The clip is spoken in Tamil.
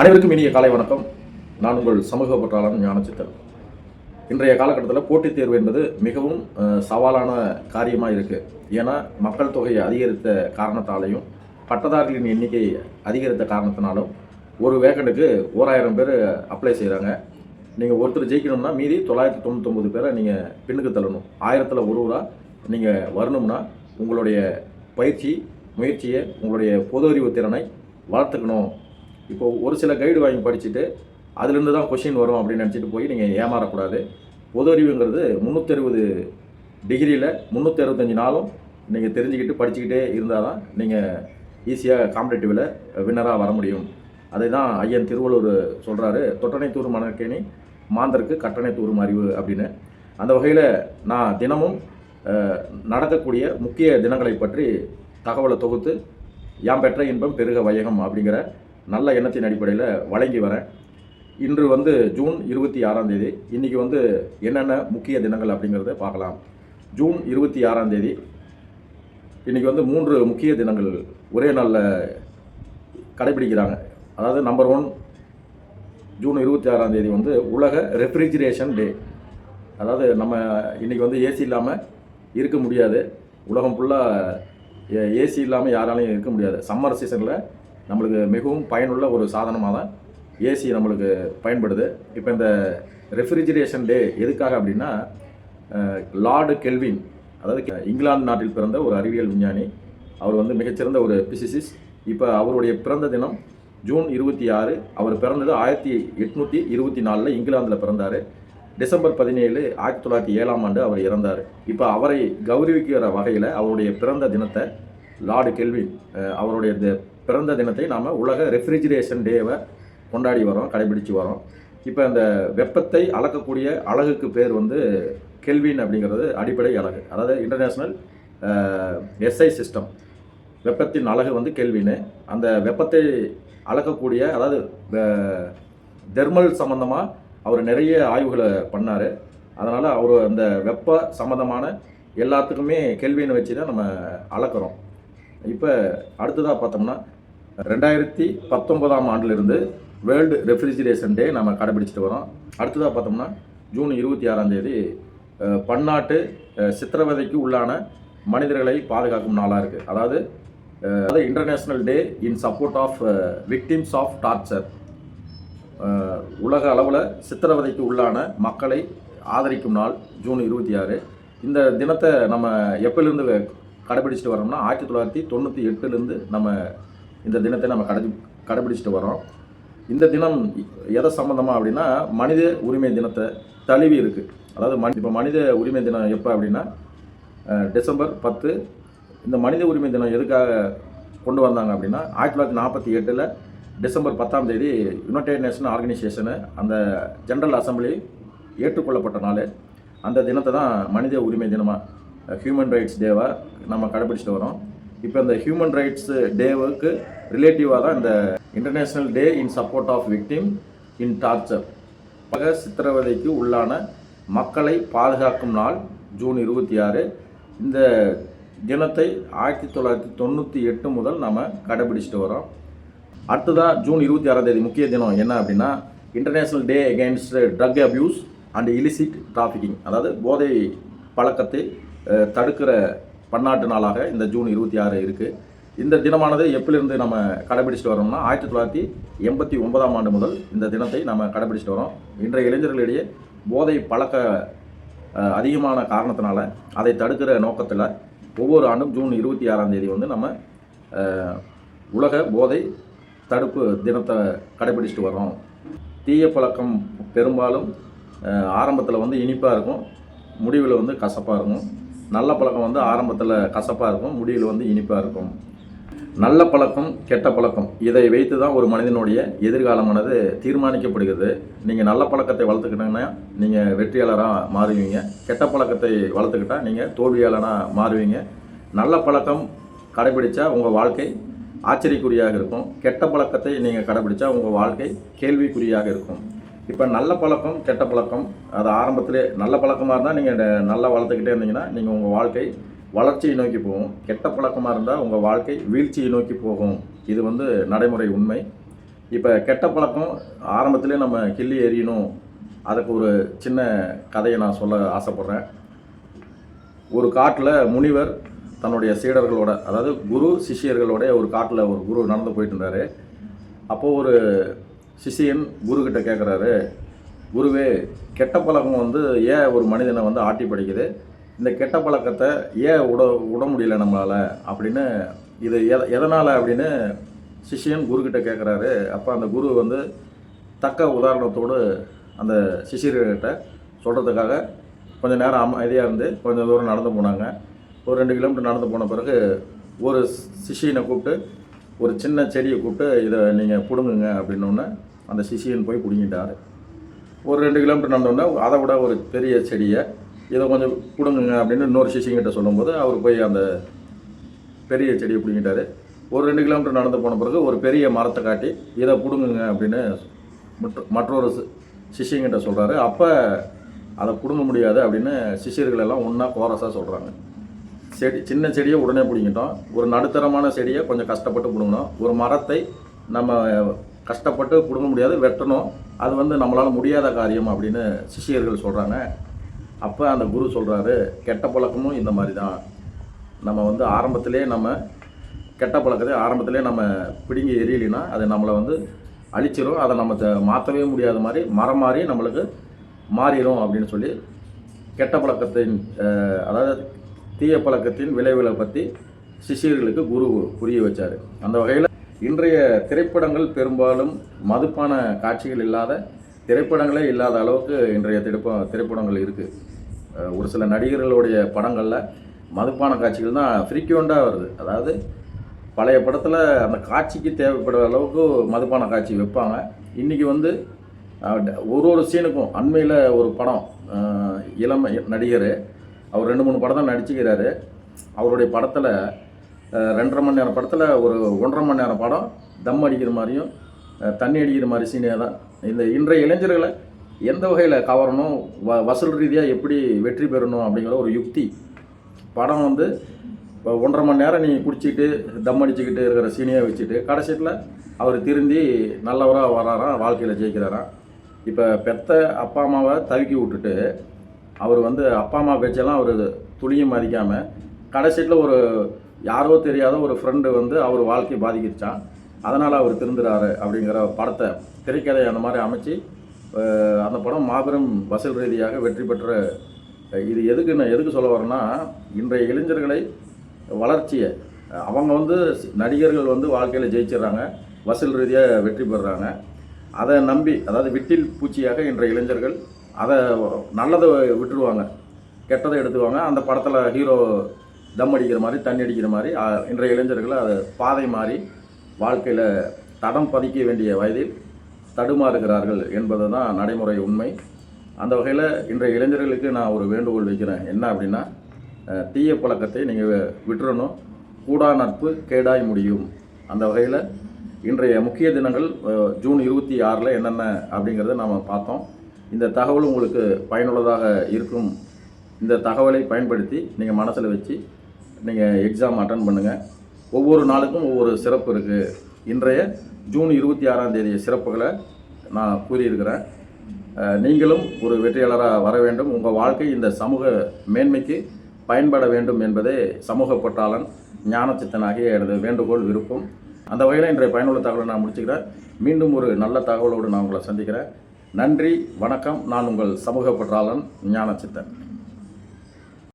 அனைவருக்கும் இனிய காலை வணக்கம். நான் உங்கள் சமூக பற்றாளன் ஞானச்சித்தன். இன்றைய காலகட்டத்தில் போட்டித் தேர்வு என்பது மிகவும் சவாலான காரியமாக இருக்குது ஏன்னா மக்கள் தொகை அதிகரித்த காரணத்தாலையும் பட்டதாரிகளின் எண்ணிக்கை அதிகரித்த காரணத்தினாலும் ஒரு வேகண்டுக்கு ஓராயிரம் பேர் அப்ளை செய்கிறாங்க நீங்கள் ஒருத்தர் ஜெயிக்கணும்னா மீதி தொள்ளாயிரத்தி தொண்ணூத்தொம்பது பேரை நீங்கள் பின்னுக்கு தள்ளணும். ஆயிரத்தில் ஒருவராக நீங்கள் வரணும்னா உங்களுடைய பயிற்சி முயற்சியை உங்களுடைய பொது அறிவு திறனை வளர்த்துக்கணும். இப்போ ஒரு சில கைடு வாங்கி படிச்சுட்டு அதுலேருந்து தான் கொஷின் வரும் அப்படின்னு நினச்சிட்டு போய் நீங்கள் ஏமாறக்கூடாது. பொது அறிவுங்கிறது முந்நூற்றறுபது டிகிரியில் முந்நூற்றி நாளும் நீங்கள் தெரிஞ்சுக்கிட்டு படிச்சுக்கிட்டே இருந்தால் தான் நீங்கள் ஈஸியாக காம்படேட்டிவில் வின்னராக வர முடியும். அதை தான் ஐயன் திருவள்ளூர் சொல்கிறாரு தொட்டனை தூரும் மணற்கேணி மாந்தருக்கு கட்டணை தூரும் அறிவு அப்படின்னு. அந்த வகையில் நான் தினமும் நடக்கக்கூடிய முக்கிய தினங்களை பற்றி தகவலை தொகுத்து யாம் பெற்ற இன்பம் பெருக வையகம் அப்படிங்கிற நல்ல எண்ணத்தின் அடிப்படையில் வழங்கி வரேன். இன்று வந்து ஜூன் இருபத்தி ஆறாம் தேதி. இன்றைக்கி வந்து என்னென்ன முக்கிய தினங்கள் அப்படிங்கிறத பார்க்கலாம். ஜூன் இருபத்தி ஆறாம் தேதி. இன்றைக்கி வந்து மூன்று முக்கிய தினங்கள் ஒரே நாளில் கடைபிடிக்கிறாங்க. அதாவது நம்பர் ஒன் ஜூன் இருபத்தி ஆறாம் தேதி வந்து உலக ரெஃப்ரிஜிரேஷன் டே அதாவது நம்ம இன்றைக்கி வந்து ஏசி இல்லாமல் இருக்க முடியாது. உலகம் ஃபுல்லாக ஏசி இல்லாமல் யாராலையும் இருக்க முடியாது. சம்மர் சீசனில் நம்மளுக்கு மிகவும் பயனுள்ள ஒரு சாதனமாக தான் ஏசி நம்மளுக்கு பயன்படுது. இப்போ இந்த ரெஃப்ரிஜிரேஷன் டே எதுக்காக அப்படின்னா லார்டு கெல்வின் அதாவது இங்கிலாந்து நாட்டில் பிறந்த ஒரு அறிவியல் விஞ்ஞானி. அவர் வந்து மிகச்சிறந்த ஒரு பிசிசிஸ்ட் இப்போ அவருடைய பிறந்த தினம் ஜூன் இருபத்தி ஆறு. அவர் பிறந்தது ஆயிரத்தி எட்நூற்றி இருபத்தி நாலில் இங்கிலாந்தில் பிறந்தார். டிசம்பர் பதினேழு ஆயிரத்தி தொள்ளாயிரத்தி ஏழாம் ஆண்டு அவர் இறந்தார். இப்போ அவரை கௌரவிக்கிற வகையில் அவருடைய பிறந்த தினத்தை லார்டு கெல்வின் அவருடைய பிறந்த தினத்தை நாம் உலக ரெஃப்ரிஜிரேஷன் டேவை கொண்டாடி வரோம் கடைபிடிச்சு வரோம். இப்போ அந்த வெப்பத்தை அளக்கக்கூடிய அழகுக்கு பேர் வந்து கெல்வின் அப்படிங்கிறது அடிப்படை அலகு. அதாவது இன்டர்நேஷ்னல் எஸ்ஐ சிஸ்டம் வெப்பத்தின் அழகு வந்து கெல்வின் அந்த வெப்பத்தை அளக்கக்கூடிய அதாவது தெர்மல் சம்மந்தமாக அவர் நிறைய ஆய்வுகளை பண்ணார். அதனால் அவர் அந்த வெப்ப சம்மந்தமான எல்லாத்துக்குமே கேள்வின்னு வச்சு தான் நம்ம அளக்கிறோம். இப்போ அடுத்ததாக பார்த்தோம்னா ரெண்டாயிரத்தி பத்தொன்பதாம் ஆண்டிலிருந்து வேர்ல்டு ரெஃப்ரிஜிரேஷன் டே நம்ம கடைபிடிச்சிட்டு வரோம். அடுத்ததாக பார்த்தோம்னா ஜூன் இருபத்தி ஆறாம் தேதி பன்னாட்டு சித்திரவதைக்கு உள்ளான மனிதர்களை பாதுகாக்கும் நாளாக இருக்குது அதாவது அதாவது international day in support of victims of torture உலக அளவில் சித்திரவதைக்கு உள்ளான மக்களை ஆதரிக்கும் நாள் ஜூன் இருபத்தி ஆறு. இந்த தினத்தை நம்ம எப்போலேருந்து கடைபிடிச்சிட்டு வரோம்னா ஆயிரத்தி தொள்ளாயிரத்தி தொண்ணூற்றி எட்டுலேருந்து நம்ம இந்த தினத்தை நம்ம கடை கடைபிடிச்சிட்டு வரோம். இந்த தினம் எதை சம்மந்தமாக அப்படின்னா மனித உரிமை தினத்தை தழுவி இருக்குது அதாவது மனி இப்போ மனித உரிமை தினம் எப்போ அப்படின்னா டிசம்பர் பத்து. இந்த மனித உரிமை தினம் எதுக்காக கொண்டு வந்தாங்க அப்படின்னா ஆயிரத்தி தொள்ளாயிரத்தி நாற்பத்தி எட்டில் டிசம்பர் பத்தாம் தேதி யுனைடெட் நேஷன் ஆர்கனைசேஷனு அந்த ஜென்ரல் அசம்பிளி ஏற்றுக்கொள்ளப்பட்ட நாள். அந்த தினத்தை தான் மனித உரிமை தினமாக ஹியூமன் ரைட்ஸ் டேவாக நம்ம கடைபிடிச்சிட்டு வரோம். இப்போ இந்த ஹியூமன் ரைட்ஸ் டேவுக்கு ரிலேட்டிவாக தான் இந்த international day in support of victim in torture பக சித்திரவதைக்கு உள்ளான மக்களை பாதுகாக்கும் நாள் ஜூன் இருபத்தி ஆறு. இந்த தினத்தை ஆயிரத்தி தொள்ளாயிரத்தி தொண்ணூற்றி எட்டு முதல் நம்ம கடைபிடிச்சிட்டு வரோம். அடுத்ததாக ஜூன் இருபத்தி ஆறாம் தேதி முக்கிய தினம் என்ன அப்படின்னா international day against drug abuse and illicit trafficking அதாவது போதை பழக்கத்தை தடுக்கிற பன்னாட்டு நாளாக இந்த ஜூன் இருபத்தி ஆறு இருக்குது இந்த தினமானது எப்பிலிருந்து நம்ம கடைபிடிச்சிட்டு வரோம்னா ஆயிரத்தி தொள்ளாயிரத்தி எண்பத்தி ஒன்பதாம் ஆண்டு முதல் இந்த தினத்தை நம்ம கடைபிடிச்சிட்டு வரோம். இன்றைய இளைஞர்களிடையே போதை பழக்க அதிகமான காரணத்தினால அதை தடுக்கிற நோக்கத்தில் ஒவ்வொரு ஆண்டும் ஜூன் இருபத்தி ஆறாம் தேதி வந்து நம்ம உலக போதை தடுப்பு தினத்தை கடைபிடிச்சிட்டு வரோம் தீய பழக்கம் பெரும்பாலும் ஆரம்பத்தில் வந்து இனிப்பாக இருக்கும். முடிவில் வந்து கசப்பாக இருக்கும். நல்ல பழக்கம் வந்து ஆரம்பத்தில் கசப்பாக இருக்கும் முடிவில் வந்து இனிப்பாக இருக்கும். நல்ல பழக்கம் கெட்ட பழக்கம் இதை வைத்து தான் ஒரு மனிதனுடைய எதிர்காலமானது தீர்மானிக்கப்படுகிறது. நீங்கள் நல்ல பழக்கத்தை வளர்த்துக்கிட்டீங்கன்னா நீங்கள் வெற்றியாளராக மாறுவீங்க. கெட்ட பழக்கத்தை வளர்த்துக்கிட்டால் நீங்கள் தோல்வியாளராக மாறுவீங்க. நல்ல பழக்கம் கடைபிடிச்சா உங்கள் வாழ்க்கை ஆச்சரியக்குறியாக இருக்கும். கெட்ட பழக்கத்தை நீங்கள் கடைபிடிச்சா உங்கள் வாழ்க்கை கேள்விக்குறியாக இருக்கும். இப்போ நல்ல பழக்கம் கெட்ட பழக்கம் அது ஆரம்பத்திலே நல்ல பழக்கமாக இருந்தால் நீங்கள் நல்லா வளர்த்துக்கிட்டே இருந்தீங்கன்னா நீங்கள் உங்கள் வாழ்க்கை வளர்ச்சியை நோக்கி போகும். கெட்ட பழக்கமாக இருந்தால் உங்கள் வாழ்க்கை வீழ்ச்சியை நோக்கி போகும். இது வந்து நடைமுறை உண்மை. இப்போ கெட்ட பழக்கம் ஆரம்பத்திலே நம்ம கிள்ளி எறியணும். அதுக்கு ஒரு சின்ன கதையை நான் சொல்ல ஆசைப்பட்றேன். ஒரு காட்டில் முனிவர் தன்னுடைய சீடர்களோட அதாவது குரு சிஷ்யர்களோட ஒரு காட்டில் ஒரு குரு நடந்து போயிட்டு இருந்தார். அப்போது ஒரு சிஷியன் குருக்கிட்ட கேட்குறாரு குருவே கெட்ட பழக்கம் வந்து ஏன் ஒரு மனிதனை வந்து ஆட்டி படிக்குது? இந்த கெட்ட பழக்கத்தை ஏன் விட விட முடியல நம்மளால்? அப்படின்னு இது எத எதனால் அப்படின்னு சிஷியன் குருக்கிட்ட கேட்குறாரு அப்போ அந்த குரு வந்து தக்க உதாரணத்தோடு அந்த சிஷியர்கிட்ட சொல்கிறதுக்காக கொஞ்சம் நேரம் அமைதியாக இருந்து கொஞ்சம் தூரம் நடந்து போனாங்க. ஒரு ரெண்டு கிலோமீட்டர் நடந்து போன பிறகு ஒரு சிஷியனை கூப்பிட்டு ஒரு சின்ன செடியை கூப்பிட்டு இதை நீங்கள் பிடுங்குங்க அப்படின்னோடனே அந்த சிஷியன் போய் பிடுங்கிட்டாரு. ஒரு ரெண்டு கிலோமீட்டர் நடந்தோடனே அதை விட ஒரு பெரிய செடியை இதை கொஞ்சம் பிடுங்குங்க அப்படின்னு இன்னொரு சிஷியங்கிட்ட சொல்லும்போது அவர் போய் அந்த பெரிய செடியை பிடுங்கிட்டாரு. ஒரு ரெண்டு கிலோமீட்டர் நடந்து போன பிறகு ஒரு பெரிய மரத்தை காட்டி இதை பிடுங்குங்க அப்படின்னு மற்ற- மற்றொரு சிஷியங்கிட்ட சொல்கிறாரு அப்போ அதை பிடுங்க முடியாது அப்படின்னு சிஷியர்கள் எல்லாம் ஒன்றா கோரஸாக சொல்கிறாங்க செடி சின்ன செடியை உடனே பிடிங்கிட்டோம். ஒரு நடுத்தரமான செடியை கொஞ்சம் கஷ்டப்பட்டு பிடுங்கணும் ஒரு மரத்தை நம்ம கஷ்டப்பட்டு பிடுங்க முடியாது வெட்டணும். அது வந்து நம்மளால் முடியாத காரியம் அப்படின்னு சிஷியர்கள் சொல்கிறாங்க அப்போ அந்த குரு சொல்கிறாரு கெட்ட பழக்கமும் இந்த மாதிரி தான் நம்ம வந்து ஆரம்பத்திலே நம்ம கெட்ட பழக்கத்தை ஆரம்பத்திலே நம்ம பிடுங்கி எரியலைன்னா அது நம்மளை வந்து அழிச்சிரும். அதை நம்ம த- மாற்றவே முடியாத மாதிரி மரம் மாறி நம்மளுக்கு மாறிடும் அப்படின்னு சொல்லி கெட்ட பழக்கத்தின் அதாவது தீய பழக்கத்தின் விளைவுகளை பற்றி சிஷியர்களுக்கு குரு புரிய வச்சார். அந்த வகையில் இன்றைய திரைப்படங்கள் பெரும்பாலும் மதுப்பான காட்சிகள் இல்லாத திரைப்படங்களே இல்லாத அளவுக்கு இன்றைய திரைப்ப திரைப்படங்கள் இருக்குது ஒரு சில நடிகர்களுடைய படங்களில் மதுப்பான காட்சிகள் தான் ஃப்ரீக்வெண்ட்டாக வருது. அதாவது பழைய படத்தில் அந்த காட்சிக்கு தேவைப்படுற அளவுக்கு மதுப்பான காட்சி வைப்பாங்க. இன்றைக்கி வந்து ஒரு ஒரு சீனுக்கும் அண்மையில் ஒரு படம் அஹ், இளம் நடிகர் அவர் ரெண்டு மூணு படம் தான் நடிச்சுக்கிறாரு. அவருடைய படத்தில் ரெண்டரை மணி நேரம் படத்தில் ஒரு ஒன்றரை மணி நேரம் படம் தம் அடிக்கிற மாதிரியும் தண்ணி அடிக்கிற மாதிரி சீனே தான். இந்த இன்றைய இளைஞர்களை எந்த வகையில் கவரணும் வ வசூல் ரீதியாக எப்படி வெற்றி பெறணும் அப்படிங்கிற ஒரு யுக்தி. படம் வந்து இப்போ ஒன்றரை மணி நேரம் நீ குடிச்சிக்கிட்டு தம் அடிச்சுக்கிட்டு இருக்கிற சீனியாக வச்சுட்டு கடைசியில் அவர் திருந்தி நல்லவராக வராராம் வாழ்க்கையில் ஜெயிக்கிறாராம். இப்போ பெத்த அப்பா அம்மாவை தவிக்கி விட்டுட்டு அவர் வந்து அப்பா அம்மா பேச்செல்லாம் அவர் துளியும் மதிக்காமல் கடைசியில் ஒரு யாரோ தெரியாத ஒரு ஃப்ரெண்டு வந்து அவர் வாழ்க்கையை பாதிக்கிச்சான் அதனால் அவர் திருந்துறாரு அப்படிங்கிற படத்தை திரைக்கதை அந்த மாதிரி அமைச்சு அந்த படம் மாபெரும் வசூல் ரீதியாக வெற்றி பெற்ற இது எதுக்கு நான் எதுக்கு சொல்ல வரேன்னா இன்றைய இளைஞர்களை வளர்ச்சியை அவங்க வந்து நடிகர்கள் வந்து வாழ்க்கையில் ஜெயிச்சிடுறாங்க வசூல் ரீதியாக வெற்றி பெறுறாங்க. அதை நம்பி அதாவது விட்டில் பூச்சியாக இன்றைய இளைஞர்கள் அதை நல்லதை விட்டுருவாங்க கெட்டதை எடுத்துவாங்க அந்த படத்தில் ஹீரோ தம் அடிக்கிற மாதிரி தண்ணி அடிக்கிற மாதிரி இன்றைய இளைஞர்கள் அதை பாதை மாறி வாழ்க்கையில் தடம் பதிக்க வேண்டிய வயதில் தடுமாறுகிறார்கள் என்பது தான் நடைமுறை உண்மை. அந்த வகையில் இன்றைய இளைஞர்களுக்கு நான் ஒரு வேண்டுகோள் வைக்கிறேன். என்ன அப்படின்னா தீய பழக்கத்தை நீங்கள் விட்டுறணும். கூடா நட்பு கேடாய் முடியும். அந்த வகையில் இன்றைய முக்கிய தினங்கள் ஜூன் இருபத்தி ஆறில் என்னென்ன அப்படிங்கிறத நாம் பார்த்தோம். இந்த தகவல் உங்களுக்கு பயனுள்ளதாக இருக்கும். இந்த தகவலை பயன்படுத்தி நீங்கள் மனசில் வச்சு நீங்கள் எக்ஸாம் அட்டன் பண்ணுங்கள் ஒவ்வொரு நாளுக்கும் ஒவ்வொரு சிறப்பு இருக்குது இன்றைய ஜூன் இருபத்தி ஆறாம் தேதி சிறப்புகளை நான் கூறியிருக்கிறேன். நீங்களும் ஒரு வெற்றியாளராக வர வேண்டும். உங்கள் வாழ்க்கை இந்த சமூக மேன்மைக்கு பயன்பட வேண்டும் என்பதே சமூக பொட்டாளன் ஞானச்சித்தனாகிய எனது வேண்டுகோள் விருப்பம். அந்த வகையில் இன்றைய பயனுள்ள தகவலை நான் முடிச்சுக்கிறேன். மீண்டும் ஒரு நல்ல தகவலோடு நான் உங்களை சந்திக்கிறேன். நன்றி வணக்கம். நான் உங்கள் சமூக பற்றாளன் ஞானச்சித்தன்.